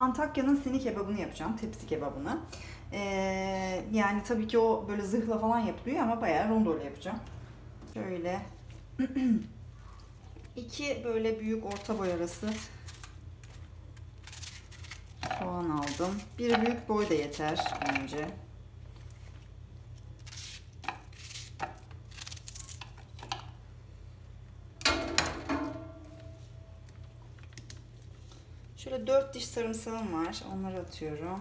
Antakya'nın sini kebabını yapacağım, tepsi kebabını. Ee, yani tabii ki o böyle zırhla falan yapılıyor ama bayağı rondoyla yapacağım. Şöyle iki böyle büyük orta boy arası soğan aldım. Bir büyük boy da yeter bence. Şöyle dört diş sarımsağım var. Onları atıyorum.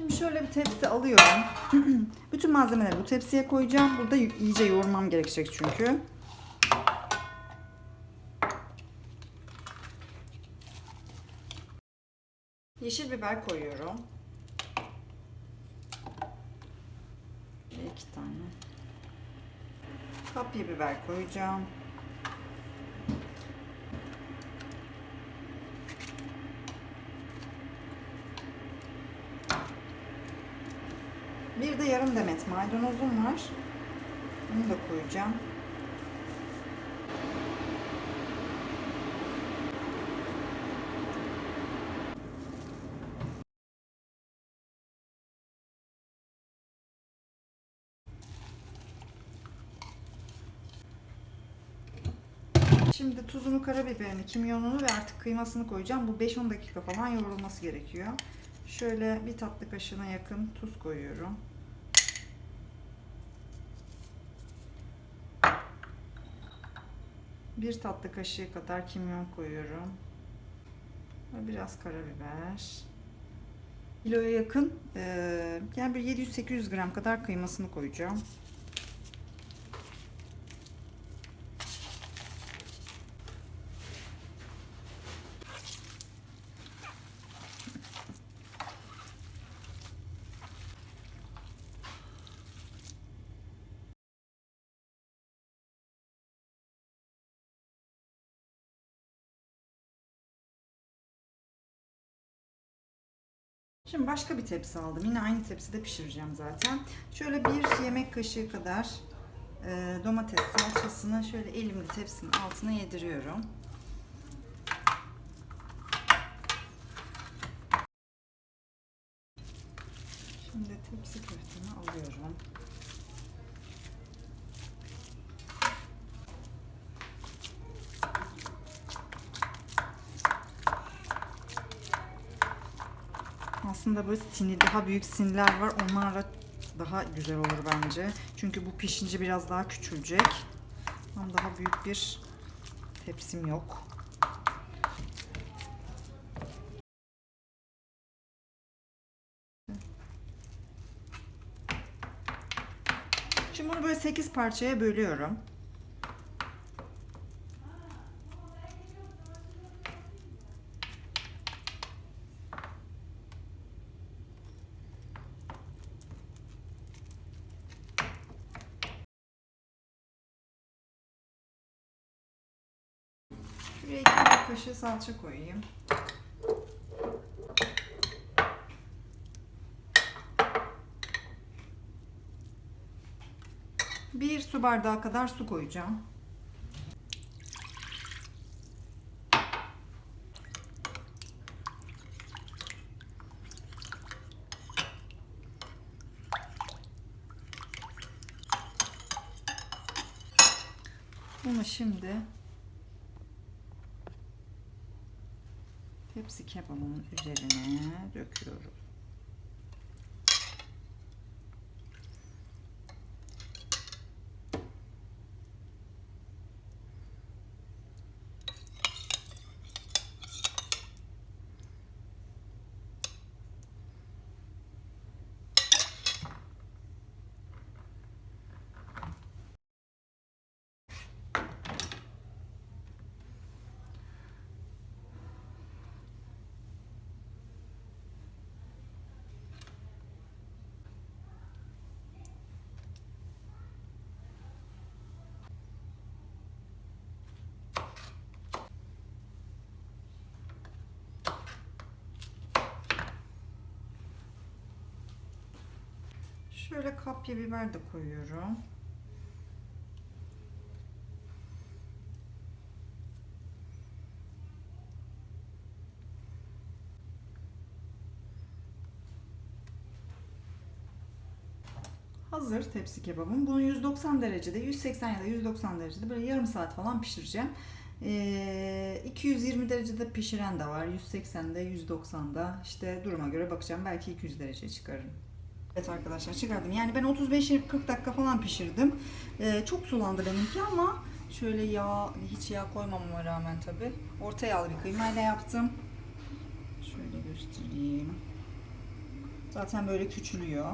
Şimdi şöyle bir tepsi alıyorum. Bütün malzemeleri bu tepsiye koyacağım. Burada iyice yoğurmam gerekecek çünkü. Yeşil biber koyuyorum. Ve iki tane. Kapya biber koyacağım. Bir de demet maydanozum var. Bunu da koyacağım. Şimdi tuzunu, karabiberini, kimyonunu ve artık kıymasını koyacağım. Bu 5-10 dakika falan yoğrulması gerekiyor. Şöyle bir tatlı kaşığına yakın tuz koyuyorum. Bir tatlı kaşığı kadar kimyon koyuyorum. Ve biraz karabiber. Kiloya yakın yani bir 700-800 gram kadar kıymasını koyacağım. Şimdi başka bir tepsi aldım. Yine aynı tepside pişireceğim zaten. Şöyle bir yemek kaşığı kadar e, domates salçasını şöyle elimle tepsinin altına yediriyorum. Şimdi tepsi köftemi alıyorum. Aslında böyle sinir, daha büyük sinirler var. Onlarla daha güzel olur bence. Çünkü bu pişince biraz daha küçülecek. Ama daha büyük bir tepsim yok. Şimdi bunu böyle 8 parçaya bölüyorum. Şuraya iki yemek kaşığı salça koyayım. Bir su bardağı kadar su koyacağım. Bunu şimdi tepsi kebabının üzerine döküyorum. Şöyle kapya biber de koyuyorum. Hazır tepsi kebabım. Bunu 190 derecede, 180 ya da 190 derecede böyle yarım saat falan pişireceğim. Ee, 220 derecede pişiren de var. 180'de, 190'da. İşte duruma göre bakacağım. Belki 200 dereceye çıkarırım. Evet arkadaşlar çıkardım. Yani ben 35-40 dakika falan pişirdim. Ee, çok sulandı benimki ama şöyle yağ, hiç yağ koymamama rağmen tabi. Orta yağlı bir kıymayla yaptım. Şöyle göstereyim. Zaten böyle küçülüyor.